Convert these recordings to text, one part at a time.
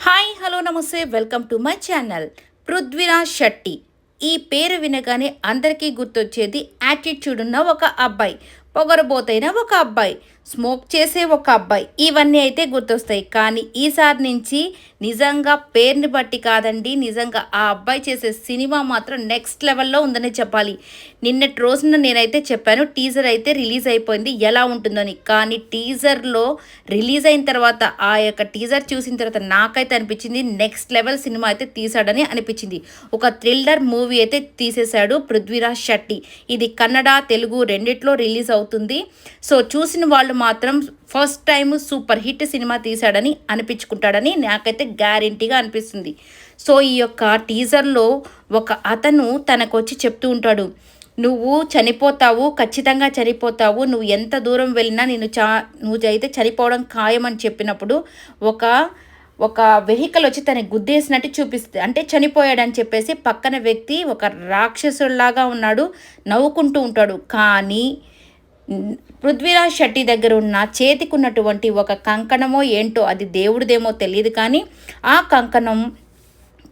Hi hello నమస్తే welcome to my channel Prithviraj Shetty. ఈ పేరు వినగానే అందరికీ గుర్తొచ్చేది యాటిట్యూడ్ ఉన్న ఒక అబ్బాయి పొగరబోతైన ఒక అబ్బాయి స్మోక్ చేసే ఒక అబ్బాయి. ఇవన్నీ అయితే గుర్తొస్తాయి. కానీ ఈసారి నుంచి నిజంగా పేరుని బట్టి కాదండి నిజంగా ఆ అబ్బాయి చేసే సినిమా మాత్రం నెక్స్ట్ లెవెల్లో ఉందని చెప్పాలి. నిన్నటి రోజున నేనైతే చెప్పాను టీజర్ అయితే రిలీజ్ అయిపోయింది ఎలా ఉంటుందని. కానీ టీజర్లో రిలీజ్ అయిన తర్వాత ఆ యొక్క టీజర్ చూసిన తర్వాత నాకైతే అనిపించింది నెక్స్ట్ లెవెల్ సినిమా అయితే తీసాడని అనిపించింది. ఒక థ్రిల్లర్ మూవీ అయితే తీసేశాడు పృథ్వీరాజ్ శెట్టి. ఇది కన్నడ తెలుగు రెండిట్లో రిలీజ్ అవుతుంది. సో చూసిన వాళ్ళు మాత్రం first time super hit cinema తీశాడని అనిపించుకుంటాడని నాకైతే గ్యారంటీగా అనిపిస్తుంది. సో ఈ యొక్క టీజర్లో ఒక అతను తనకొచ్చి చెప్తూ ఉంటాడు నువ్వు చనిపోతావు ఖచ్చితంగా చనిపోతావు నువ్వు ఎంత దూరం వెళ్ళినా నేను చా నువ్వు అయితే చనిపోవడం ఖాయమని చెప్పినప్పుడు ఒక ఒక వెహికల్ వచ్చి తనకి గుద్దేసినట్టు చూపిస్తుంది అంటే చనిపోయాడని చెప్పేసి పక్కన వ్యక్తి ఒక రాక్షసుల్లాగా ఉన్నాడు నవ్వుకుంటూ ఉంటాడు. కానీ పృథ్వీరాజ్ షెట్టి దగ్గర ఉన్న చేతికున్నటువంటి ఒక కంకణమో ఏంటో అది దేవుడిదేమో తెలియదు కానీ ఆ కంకణం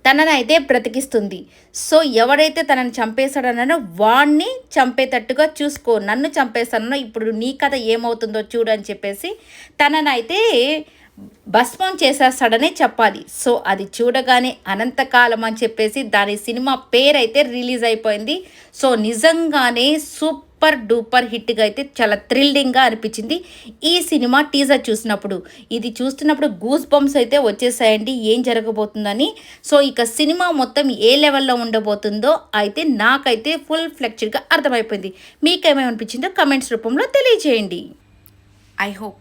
తనని అయితే బ్రతికిస్తుంది. సో ఎవరైతే తనని చంపేశాడనో వాణ్ణి చంపేటట్టుగా చూసుకో నన్ను చంపేశానో ఇప్పుడు నీ కథ ఏమవుతుందో చూడు అని చెప్పేసి తననైతే భస్మం చేసేస్తాడనే చెప్పాలి. సో అది చూడగానే అనంతకాలం అని చెప్పేసి దాని సినిమా పేరైతే రిలీజ్ అయిపోయింది. సో నిజంగానే సూపర్ డూపర్ హిట్గా అయితే చాలా థ్రిల్లింగ్గా అనిపించింది. ఈ సినిమా టీజర్ చూసినప్పుడు ఇది చూస్తున్నప్పుడు గూస్ బంప్స్ అయితే వచ్చేసాయండి. ఏం జరగబోతుందని. సో ఇక సినిమా మొత్తం ఏ లెవెల్లో ఉండబోతుందో అయితే నాకైతే ఫుల్ ఫ్లెక్చర్గా అర్థమైపోయింది. మీకేమేమనిపించిందో కమెంట్స్ రూపంలో తెలియజేయండి. I hope